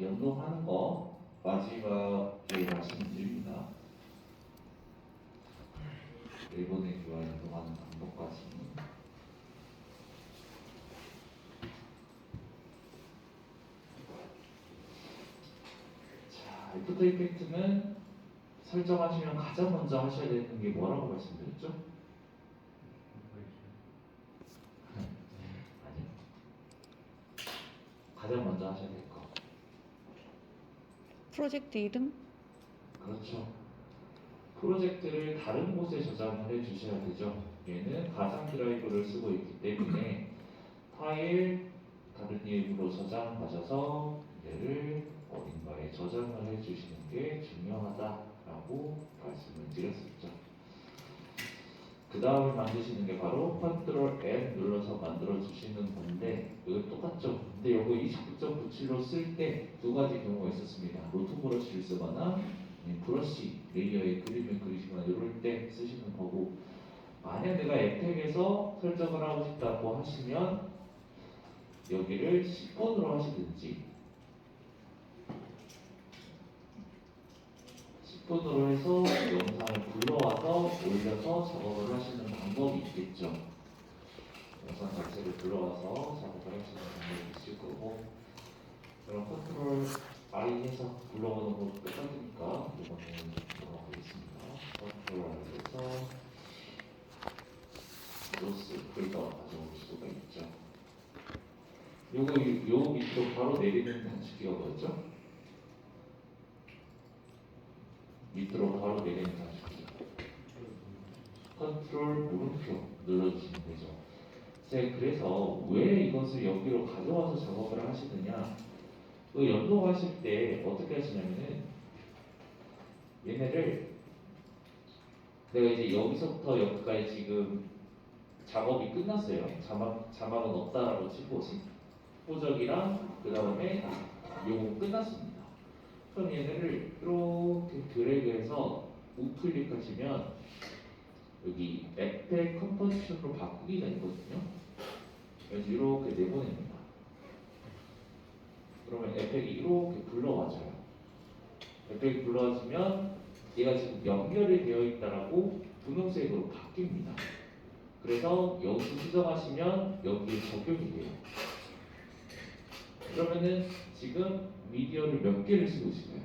연동하는 거 마지막에 문제입니다. 일본의 교와 연동하는 방법까지. 자, 애프터 이펙트는 설정하시면 가장 먼저 하셔야 되는 게 뭐라고 말씀드렸죠? 아니. 가장 먼저 하셔야 될 거. 프로젝트 이름? 그렇죠. 프로젝트를 다른 곳에 저장을 해 주셔야 되죠. 얘는 가상 드라이브를 쓰고 있기 때문에 파일 다른 이름으로 저장하셔서 얘를 어딘가에 저장을 해 주시는 게 중요하다라고 말씀을 드렸었죠. 그 다음에 만드시는 게 바로 컨트롤 N 눌러서 만들어 주시는 건데 이거 똑같죠. 근데 이거 29.97로 쓸 때 두 가지 경우가 있었습니다. 로트 브러쉬를 쓰거나 브러쉬 레이어에 그림을 그리시거나 이럴 때 쓰시는 거고 만약 내가 앱텍에서 설정을 하고 싶다고 하시면 여기를 10번으로 하시든지 10분으로 해서 영상을 불러와서 올려서 작업을 하시는 방법이 있겠죠. 영상 자체를 불러와서 작업을 하시는 방법이 있을 거고 그럼 컨트롤 I 해서 불러오는 것도 똑같으니까 이번에는 들어가겠습니다. 컨트롤 I에서 로스 그리가 가져올 수가 있죠. 요거 요, 요 밑으로 바로 내리는 뭐였죠? 밑으로 바로 내리는 단축키. 컨트롤 물음표 눌러주시면 되죠. 제 그래서 왜 이것을 여기로 가져와서 작업을 하시느냐? 그 연동하실 때 어떻게 하시냐면은 얘네를 내가 이제 여기서부터 여기까지 지금 작업이 끝났어요. 자막 자막은 없다라고 치고 보적이랑 그 다음에 요거 끝났습니다. 그럼 얘네를 이렇게 드래그해서 우클릭하시면 여기 앱팩 컴포지션으로 바꾸기가 있거든요. 그래서 이렇게 내보냅니다. 그러면 앱팩이 이렇게 불러와줘요. 앱팩이 불러와주면 얘가 지금 연결이 되어 있다라고 분홍색으로 바뀝니다. 그래서 여기서 수정하시면 여기에 적용이 돼요. 그러면은 지금 미디어를 몇 개를 쓰고 있어요?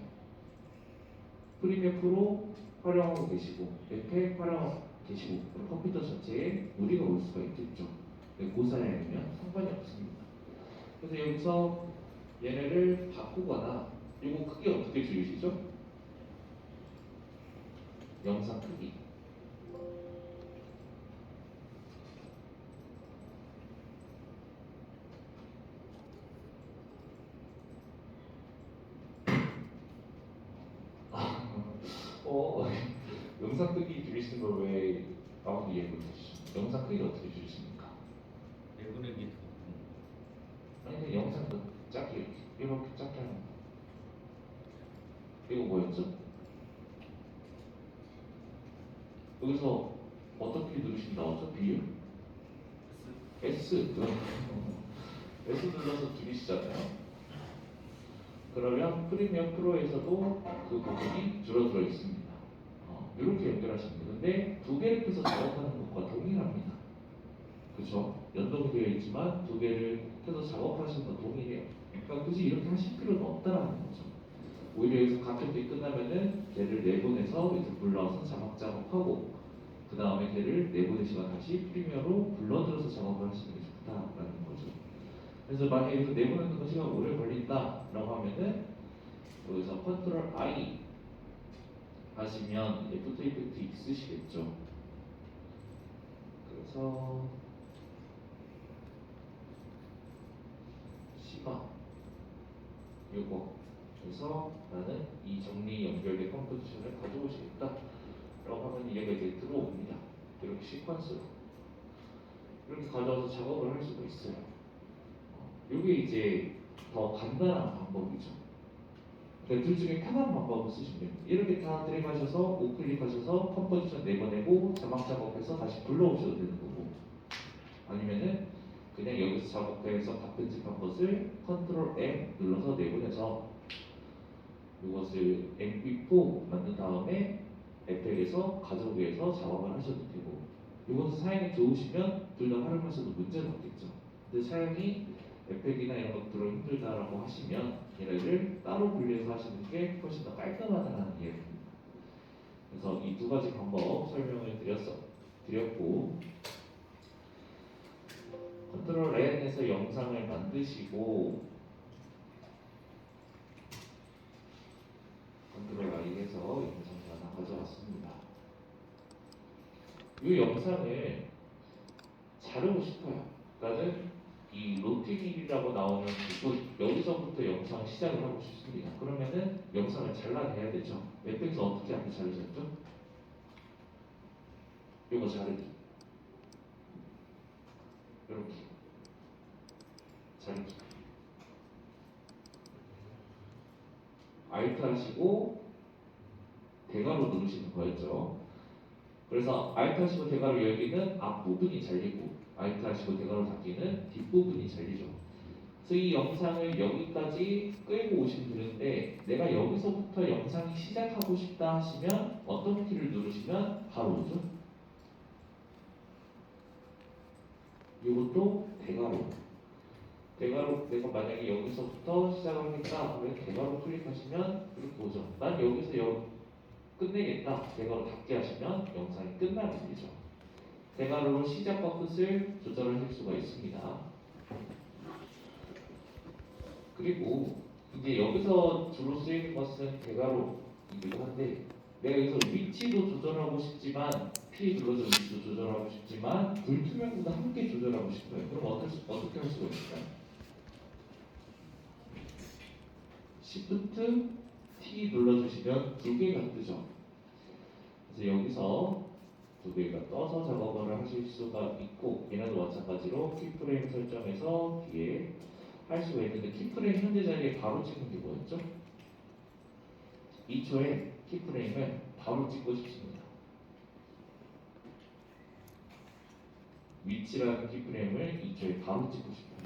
프리미어 프로 활용하고 계시고, 앱팩 활용하고 계시고, 컴퓨터 자체에 무리가 올 수가 있겠죠. 고사양이면 상관이 없습니다. 그래서 여기서 얘네를 바꾸거나 이거 크기 어떻게 줄이시죠? 영상 크기. 아, 어, 영상 크기 줄이시는 걸왜 나오게 이해해 보시죠? 영상 크기를 어떻게 줄이십니까? 내보내기 아니 근데 영상도 작게 이렇게 이렇게 작게 하는 거. 이거 뭐였죠? 여기서 어떻게 누르시면 나오죠? 비율? S S 눌러서 줄이시잖아요. 그러면 프리미어 프로에서도 그 부분이 줄어들어 있습니다. 어, 이렇게 연결하시면 되는데 두 개를 펴서 작업하는 것과 동일합니다. 그렇죠? 연동이 되어 있지만 두 개를 펴서 작업하시는 건 동일해요. 그러니까 굳이 이렇게 하실 필요는 없다라는 거죠. 오히려 여기서 가평이 끝나면은 걔를 내보내서 이제 불러서 자막 작업하고 그 다음에 걔를 내보내시고 다시 프리미어로 불러들여서 작업을 하시는 게 좋다라는 거죠. 그래서 만약에 여기서 내보내는 거 시간 오래 걸린다라고 하면은 여기서 컨트롤 I 하시면 애프터 이펙트 있으시겠죠. 그래서 시간 요거. 그래서 나는 이 정리 연결된 컴포지션을 싶다. 라고 하면 얘가 이제 들어옵니다. 이렇게 시퀀스로. 이렇게 가져와서 작업을 할 수가 있어요. 이게 이제 더 간단한 방법이죠 둘 중에 편한 방법을 쓰시면 됩니다. 이렇게 다 드래그하셔서 우클릭하셔서 컴포지션 내보내고 자막 작업해서 다시 불러오셔도 되는 거고. 아니면은 그냥 여기서 작업해서 다 편집한 것을 컨트롤 M 눌러서 내보내서 이것을 MP4 만든 다음에 에펙에서 가족에서 작업을 하셔도 되고. 이것도 사양이 좋으시면 둘 다 활용하셔도 문제는 없겠죠. 근데 사양이 에펙이나 이런 것들을 힘들다라고 하시면 얘네를 따로 분리해서 하시는 게 훨씬 더 깔끔하다는 이야기입니다. 그래서 이 두 가지 방법 설명을 드렸어, 드렸고 컨트롤 N에서 영상을 만드시고 컨트롤 I에서 영상을 하나 가져왔습니다. 이 영상을 자르고 싶어요. 나는 이 로팅이라고 나오는 그 여기서부터 영상 시작을 하고 싶습니다. 그러면은 영상을 잘라내야 되죠. 웹백에서 어떻게 하면 자르셨죠? 이거 자르기. 이렇게 자르기. 알트 하시고 대괄호 누르시는 거였죠. 그래서 하시고 대괄호 열기는 앞부분이 잘리고 하시고 대괄호 닫기는 뒷부분이 잘리죠. 그래서 이 영상을 여기까지 끌고 오시면 되는데 내가 여기서부터 영상이 시작하고 싶다 하시면 어떤 키를 누르시면 바로 오죠? 이것도 대괄호. 대괄호 내가 만약에 여기서부터 시작을 하겠다 그러면 대괄호 클릭하시면 이렇게 오죠. 난 여기서 여, 끝내겠다. 대괄호 닫게 하시면 영상이 끝나게 되죠. 대괄호로 시작과 끝을 조절하실 수가 있습니다. 그리고 이제 여기서 주로 쓰이는 것은 대괄호이기도 한데 내가 여기서 위치도 조절하고 싶지만 P 눌러서 위치도 조절하고 싶지만 불투명도 함께 조절하고 싶어요. 그럼 어떻게, 수- 어떻게 할 수가 있을까요? Shift T 눌러주시면 두 개가 뜨죠. 그래서 여기서 두 개가 떠서 작업을 하실 수가 있고 얘네도 마찬가지로 키프레임 설정해서 뒤에 할 수가 있는데 키프레임 현재 자리에 바로 찍는 게 뭐였죠? 2초에 키프레임을 바로 찍고 싶습니다. 위치라는 키프레임을 2초에 바로 찍고 싶어요.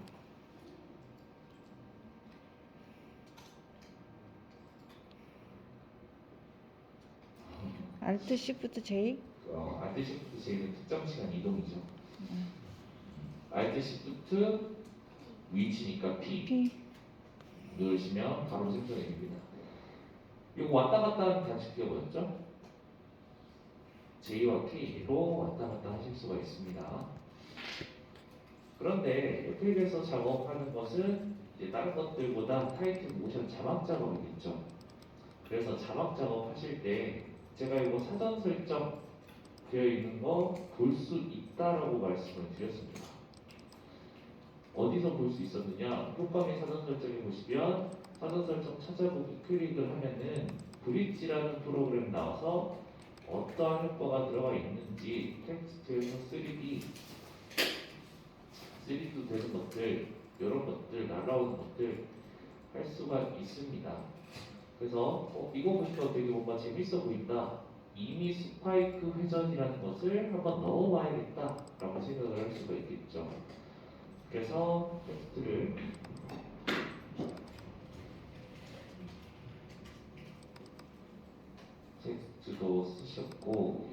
알트 시프트 J 어, 알트 시프트 J는 특정 시간 이동이죠. 알트 시프트 위치니까 P P 누르시면 바로 생성이 됩니다. 이거 왔다 갔다 하는 단축키가 뭐였죠? J와 K로 왔다 갔다 하실 수가 있습니다. 그런데 에픽에서 작업하는 것은 이제 다른 것들보다 타이틀 모션 자막 작업이겠죠. 그래서 자막 작업 하실 때 제가 이거 사전 설정 되어 있는 거 볼 수 있다라고 말씀을 드렸습니다. 어디서 볼 수 있었느냐? 효과의 사전 설정에 보시면 사전 설정 찾아보기 클릭을 하면은 브릿지라는 프로그램 나와서 어떠한 효과가 들어가 있는지 텍스트에서 3D 3D도 되는 것들 이런 것들 날라오는 것들 할 수가 있습니다. 그래서 어, 이거 보니까 되게 뭔가 재밌어 보인다. 이미 스파이크 회전이라는 것을 한번 넣어봐야겠다 라고 생각을 할 수가 있겠죠. 그래서 텍스트를 텍스트도 쓰셨고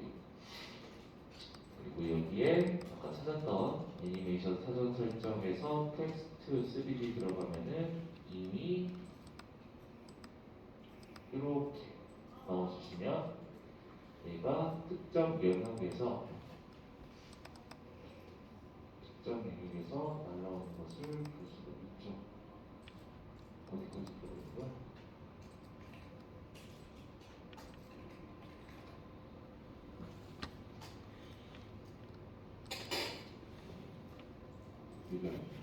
그리고 여기에 아까 찾았던 애니메이션 사전 설정에서 텍스트 3D 들어가면은 이미 이렇게 넣어주시면 얘가 특정 영역에서 특정 영역에서 날라오는 것을 볼 수가 있죠. 어디까지 들어오는 거야? 이거 아,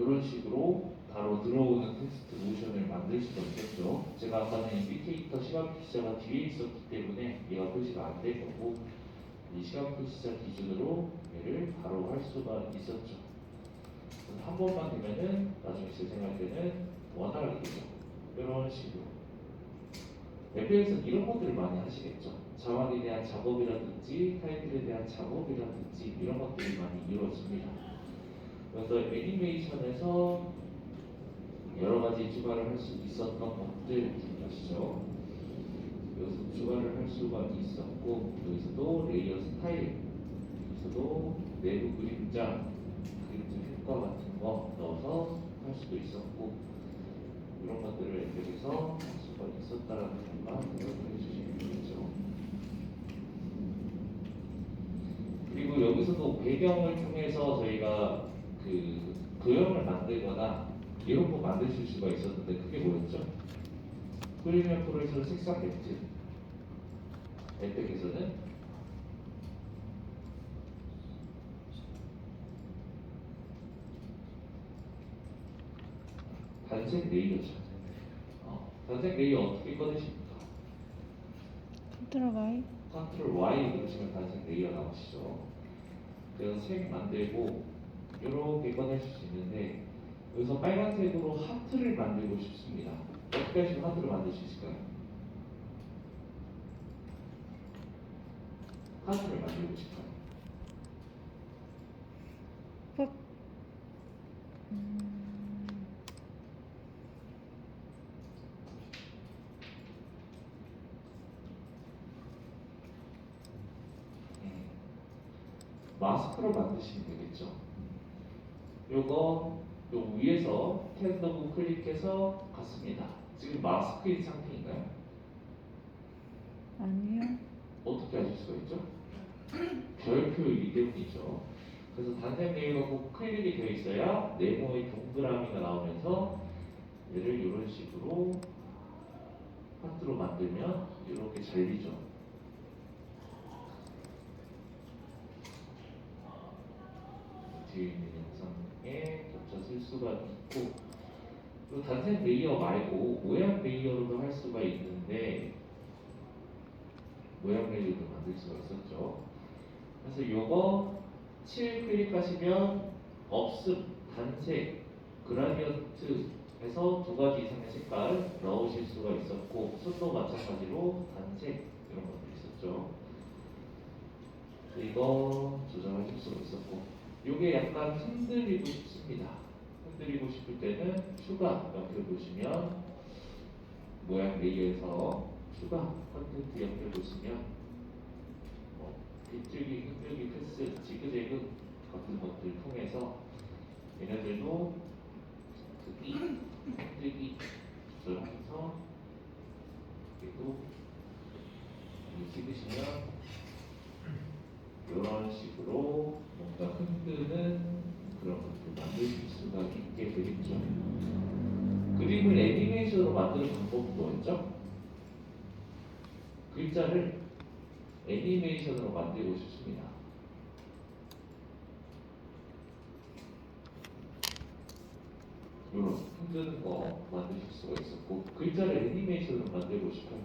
이런 식으로 바로 들어오는 텍스트 모션을 만들 수가 있겠죠. 제가 아까는 인디케이터 시간 기자가 뒤에 있었기 때문에 얘가 표시가 안 된 거고 이 시간 표시자 기준으로 얘를 바로 할 수가 있었죠. 한 번만 되면은 나중에 재생할 때는 원활하게 되죠. 이런 식으로. 웹에서는 이런 것들을 많이 하시겠죠. 자막에 대한 작업이라든지 타이틀에 대한 작업이라든지 이런 것들이 많이 이루어집니다. 그래서 애니메이션에서 여러 가지 추가를 할 수 있었던 것들 기억하시죠? 여기서 추가를 할 수가 있었고 여기서도 레이어 스타일 여기서도 내부 그림자 그림자 효과 같은 거 넣어서 할 수도 있었고 이런 것들을 여기서 할 수가 있었다라는 점만 기억해 주시면 되겠죠. 그리고 여기서도 배경을 통해서 저희가 그 도형을 만들거나 이런 거 만드실 수가 있었는데 그게 뭐였죠? 프리미엄 프로에서 색상 매트 앱백에서는 단색 레이어죠. 어, 단색 레이어 어떻게 꺼내십니까? 컨트롤 Y 컨트롤 Y 누르시면 단색 레이어 나오시죠. 그래서 색 만들고 이렇게 꺼내실 수 있는데 여기서 빨간색으로 하트를 만들고 싶습니다. 어떻게 하시면 하트를 만들 수 있을까요? 하트를 만들고 싶어요. 음, 마스크로 만드시면 되겠죠. 요거 요 위에서 캔더브 클릭해서 갔습니다. 지금 마스크인 상태인가요? 아니요 어떻게 아실 수가 있죠? 별표이기 때문이죠. 그래서 단색 레이어가 꼭 클릭이 되어 있어야 네모의 동그라미가 나오면서 얘를 이런 식으로 하트로 만들면 이렇게 잘리죠. 뒤에 있는 영상에 겹쳐 쓸 수가 있고 그리고 단색 레이어 말고 모양 레이어로도 할 수가 있는데 모양 레이어도 만들 수가 있었죠. 그래서 요거 7 클릭하시면 없음, 단색, 그라디언트에서 두 가지 이상의 색깔 넣으실 수가 있었고 순도 마찬가지로 단색 이런 것도 있었죠. 이거 조정하실 수가 있었고 요게 약간 흔들리고 싶습니다. 흔들리고 싶을 때는 추가 옆에 보시면 모양 레이어에서 추가 컨텐트 옆에 보시면 뭐 빗줄기, 흔들기, 패스, 지그재그 같은 것들 통해서 얘네들도 크기, 흔들기 조절하면서 그리고 이 찍으시면 이런 식으로 뭔가 흔드는 그런 것들 만드실 수가 있게 되겠죠. 그림을 애니메이션으로 만드는 방법은 뭐였죠? 글자를 애니메이션으로 만들고 싶습니다. 이런 흔드는 거 만드실 수가 있었고 글자를 애니메이션으로 만들고 싶어요.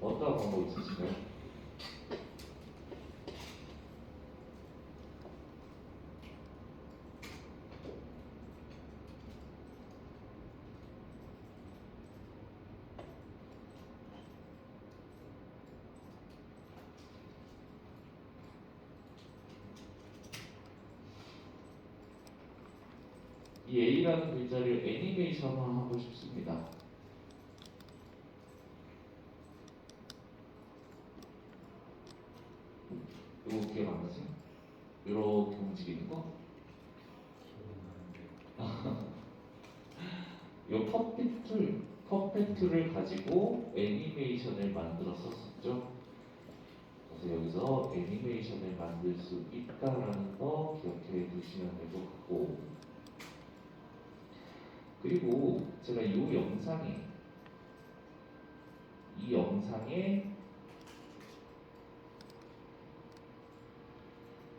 어떤 방법 있으신가요? 이 A라는 글자를 애니메이션화하고 싶습니다. 이거 안 나세요? 이렇게 움직이는 거? 이 퍼펙 툴, 퍼펙 툴을 가지고 애니메이션을 만들었었죠. 그래서 여기서 애니메이션을 만들 수 있다라는 거 기억해 두시면 될 것 같고 그리고 제가 이 영상에 이 영상에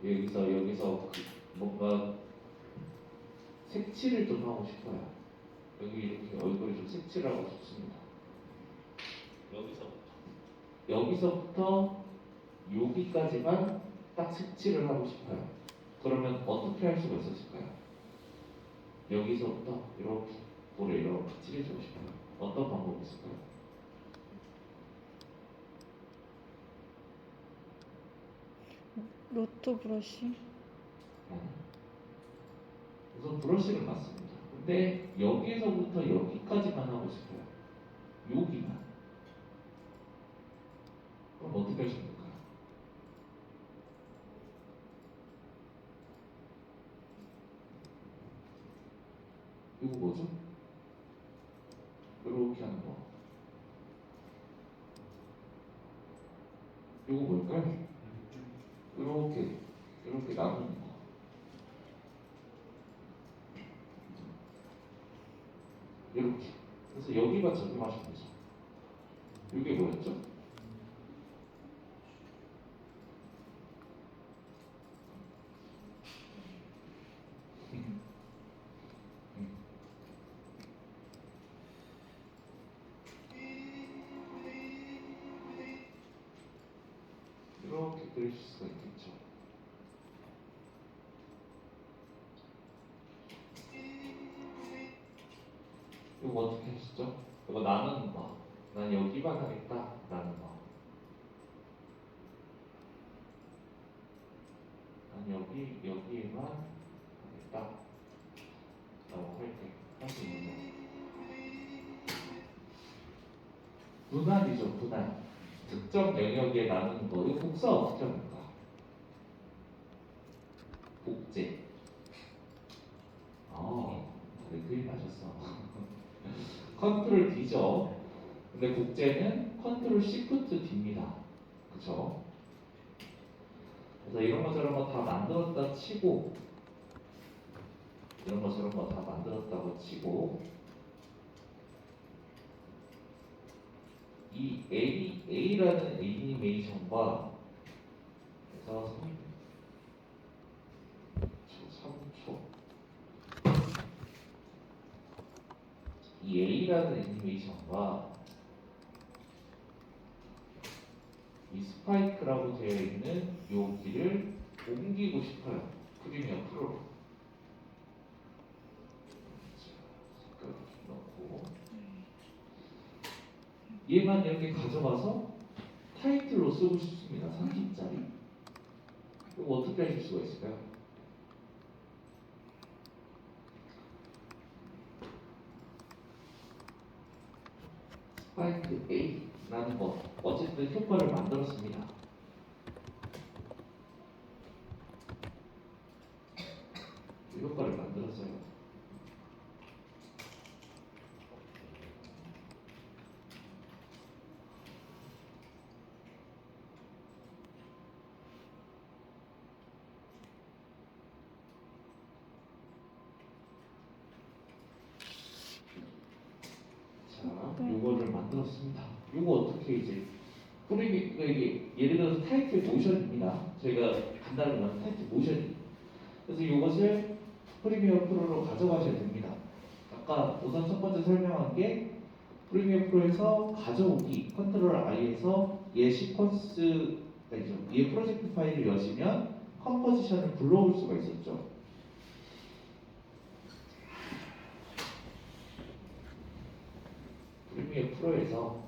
여기서 여기서 그 뭔가 색칠을 좀 하고 싶어요. 여기 이렇게 얼굴에 좀 색칠하고 싶습니다. 여기서부터 여기서부터 여기까지만 딱 색칠을 하고 싶어요. 그러면 어떻게 할 수가 있었을까요? 여기서부터 이렇게 볼에 이렇게 칠해주고 싶어요. 어떤 방법이 있을까요? 로또 브러쉬. 네. 우선 브러쉬를 맞습니다. 근데 여기서부터 여기까지만 하고 싶어요. 여기만. 그럼 어떻게 하십니까? 이거 뭐죠? 이렇게 하는 거. 이거 뭘까요? 이렇게 이렇게 나누는 거. 이렇게. 그래서 여기가 적용하시면 되죠. 이게 뭐였죠? 분할이죠, 분할. 특정 영역에 나누는 거. 이거 복사 어떻게 합니까? 복제. 아, 네, 그림 나셨어. 컨트롤 D죠. 근데 국제는 컨트롤 시프트 D입니다. 그쵸? 그래서 이런 거 저런 거 다 만들었다 치고 이런 거 저런 거 다 만들었다고 치고 이 A, A라는 애니메이션과 그래서 3초 이 A라는 애니메이션과 이 스파이크라고 되어 있는 여기를 옮기고 싶어요. 프리미어 프로로. 자, 색깔 좀 넣고 얘만 이렇게 가져가서 타이틀로 쓰고 싶습니다. 30짜리. 이거 어떻게 하실 수가 있을까요? 스파이크 A라는 거 어쨌든 효과를 만들었습니다. 이 효과를 만들었어요. 자, 만들었습니다. 요거 어떻게 이제 프리미 그러니까 이게 예를 들어서 타이틀 모션입니다. 저희가 간단하게 말하면 타이틀 모션이. 그래서 이것을 프리미어 프로로 가져가셔야 됩니다. 아까 우선 첫 번째 설명한 게 프리미어 프로에서 가져오기 컨트롤 I에서 얘 시퀀스. 얘 프로젝트 파일을 여시면 컴포지션을 불러올 수가 있었죠. 프리미어 프로에서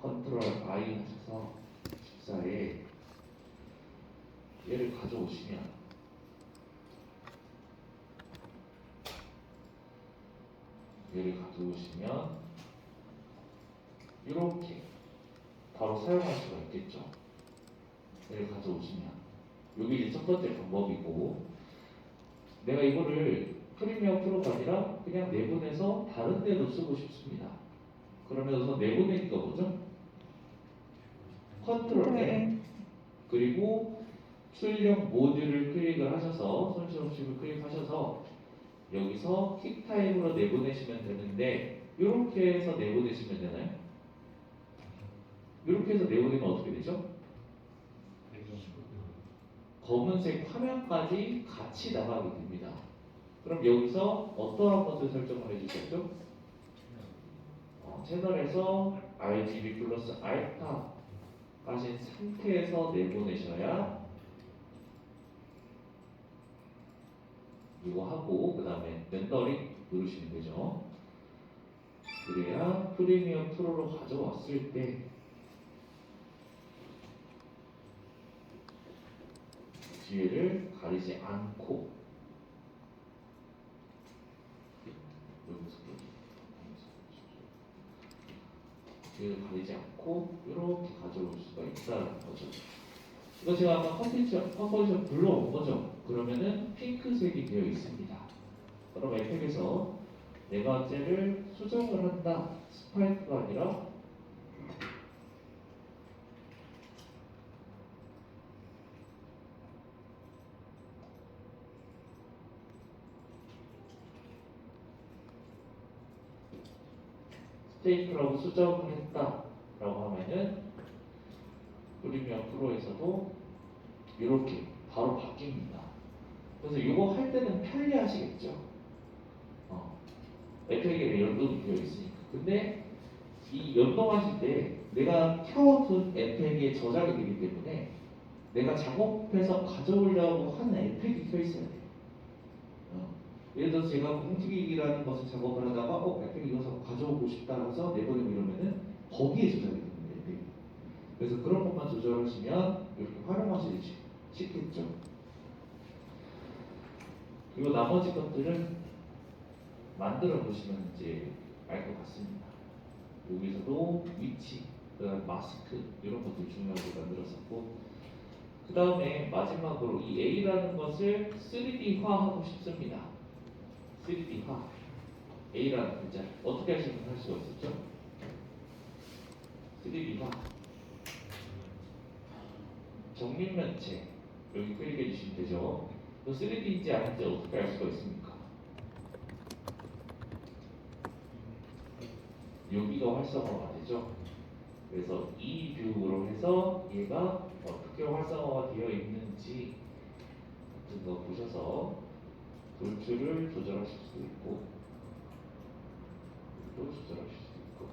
컨트롤 I 하셔서 14에 얘를 가져오시면 얘를 가져오시면 이렇게 바로 사용할 수가 있겠죠. 얘를 가져오시면 여기 이제 첫 번째 방법이고 내가 이거를 프리미어 프로가 아니라 그냥 내보내서 다른 데도 쓰고 싶습니다. 그러면서 내보내기가 뭐죠? 컨트롤 N 그리고 출력 모듈을 클릭을 하셔서 손실없이을 클릭하셔서 여기서 킥 타임으로 내보내시면 되는데 이렇게 해서 내보내시면 되나요? 이렇게 해서 내보내면 어떻게 되죠? 검은색 화면까지 같이 나가게 됩니다. 그럼 여기서 어떠한 것을 설정을 해주셨죠? 어, 채널에서 RGB 플러스 알파 가신 상태에서 내보내셔야 이거 하고 그 다음에 렌더링 누르시면 되죠. 그래야 프리미엄 프로로 가져왔을 때 뒤에를 가리지 않고 뒤에를 가리지 않고 이렇게 가져올 수가 있다는 거죠. 이거 제가 아까 컴포지션, 컴포지션 불러온 거죠. 그러면은 핑크색이 되어 있습니다. 그럼 에펙에서 내가 어째를 수정을 한다. 스파이크가 아니라 스 테이크라고 수정을 했다라고 하면은 프리미엄 프로에서도 이렇게 바로 바뀝니다. 그래서 이거 할 때는 편리하시겠죠. 어, 에펙에 연동이 되어 있으니까. 근데 이 연동하실 때 내가 켜둔 에펙에 저장이 되기 때문에 내가 작업해서 가져오려고 하는 에펙이 켜 있어야 돼요. 어, 예를 들어서 제가 공튀기기라는 것을 작업을 하다가 어 에펙 이거 가져오고 싶다 해서 내보내고 이러면은 거기에 저장이 됩니다. 에펙이. 그래서 그런 것만 조절하시면 이렇게 활용하시기 쉽- 쉽겠죠. 그리고 나머지 것들은 만들어 보시면 이제 알 것 같습니다. 여기서도 위치, 그다음 마스크 이런 것들 중요하게 만들었었고 그 다음에 마지막으로 이 A라는 것을 3D화하고 싶습니다. 3D화 A라는 글자 어떻게 하시면 할 수가 있었죠? 3D화 정밀면체 여기 클릭해 주시면 되죠. 또 3D인지 아닌지 어떻게 알 수가 있습니까? 여기가 활성화가 되죠. 그래서 이 뷰로 해서 얘가 어떻게 활성화가 되어 있는지 거 보셔서 돌출을 조절하실 수도 있고 또 조절하실 수도 있고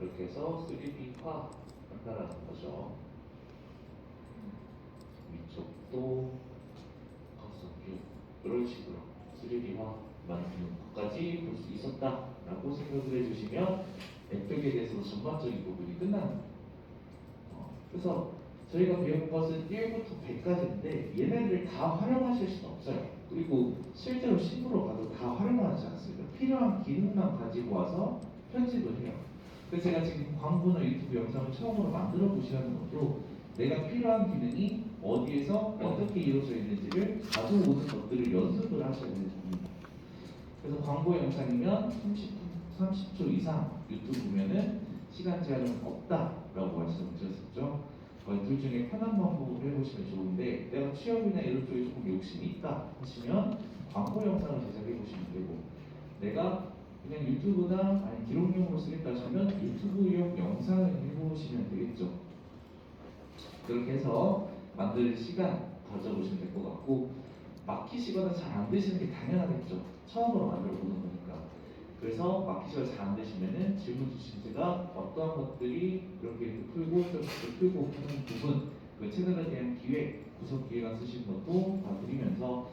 이렇게 해서 3D화 한다라는 거죠. 위쪽도 커서 뷰 이런 식으로 3D화 만드는 것까지 볼 수 있었다라고 생각을 해주시면 넷백에 대해서 전반적인 부분이 끝나는 거예요. 어, 그래서 저희가 배운 것은 1부터 100까지인데 얘네들 다 활용하실 수는 없어요. 그리고 실제로 신부로 가도 다 활용하지 않습니다. 필요한 기능만 가지고 와서 편집을 해요. 그래서 제가 지금 광고나 유튜브 영상을 처음으로 만들어 보시라는 것도 내가 필요한 기능이 어디에서 어떻게 이루어져 있는지를 가져오는 것들을 연습을 하셔야 되는 겁니다. 그래서 광고 영상이면 30분, 30초 이상 유튜브 보면은 시간 제한은 없다라고 말씀드렸었죠. 어, 둘 중에 편한 방법을 해보시면 좋은데 내가 취업이나 이런 쪽에 조금 욕심이 있다 하시면 광고 영상을 제작해 보시면 되고 내가 그냥 유튜브나 아니 기록용으로 쓰겠다 하시면 유튜브용 영상을 해보시면 되겠죠. 그렇게 해서 만들 시간 가져보시면 될 것 같고 막히시거나 잘 안 되시는 게 당연하겠죠. 처음으로 만들어 보는 거니까. 그래서 막히시가 잘안 되시면은 질문 주신 제가 어떠한 것들이 이렇게 풀고 좀 이렇게 풀고 하는 부분, 그 채널에 대한 기획, 구성 기획안 쓰신 것도 다 드리면서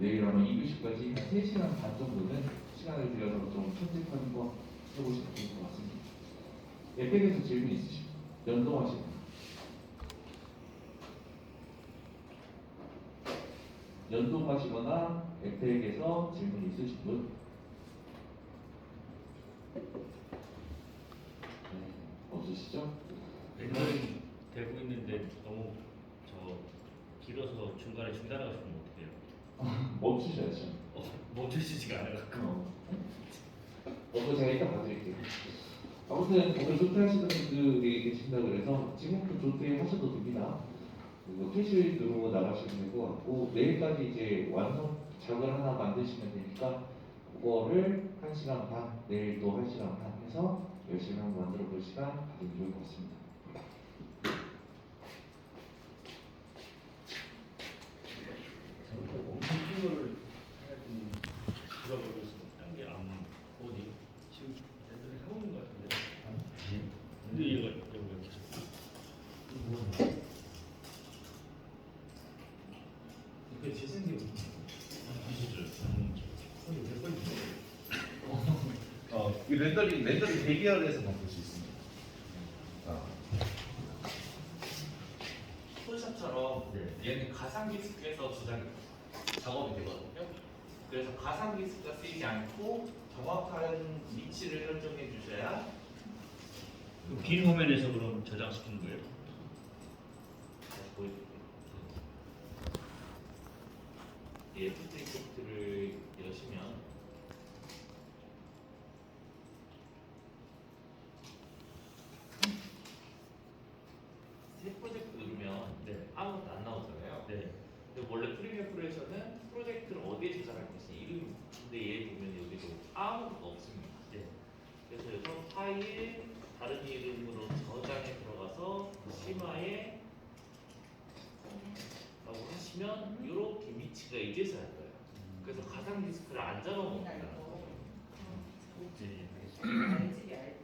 내일 아마 2교시까지 한 3시간 반 정도는 시간을 들여서 좀 편집하는 거 해보시면 좋을 것 같습니다. 에펙에서 질문 있으시면 연동하시면 연동하시거나 에펙에서 질문 있으신 분? 네, 없으시죠? 렌더링 되고 있는데 너무 저 길어서 중간에 중단하시면 어떡해요? 멈추셔야죠. 어, 멈추시지가 않아갖고 어, 그거 제가 이따 봐드릴게요. 아무튼 오늘 조퇴 하시는 분들이 계신다 그래서 지금부터 조퇴 하셔도 됩니다. 그리고 퇴실 들어오고 나가시면 같고 내일까지 이제 완성 작을 하나 만드시면 되니까 그거를 1시간 반, 내일 또 1시간 반 해서 열심히 한번 만들어 볼 시간 가지면 좋을 것 같습니다. 번인데 어, 이 렌더링 렌더링 대기열에서만 볼 수 있습니다. 어. 폴샵처럼 네. 얘는 가상 디스크에서 저장 작업이 되거든요. 그래서 가상 디스크가 쓰이지 않고 정확한 위치를 설정해 주셔야 그 빈 화면에서 그럼 저장시키는 거예요? 다시 보여드릴게요. 이 F3 소프트를 여시면 새 프로젝트 누르면 네. 아무것도 안 나오잖아요. 네. 근데 원래 프리미어 프로에서는 프로젝트를 어디에 저장할 것이냐 이름 근데 얘 보면 여기도 아무것도 없습니다. 네. 그래서 여기서 파일 다른 이름으로 저장에 들어가서 심화에 라고 하시면 이렇게 위치가 이제서야 떠요. 그래서 가상 디스크를 안 잡아먹는다. 네. 알겠습니다. 알지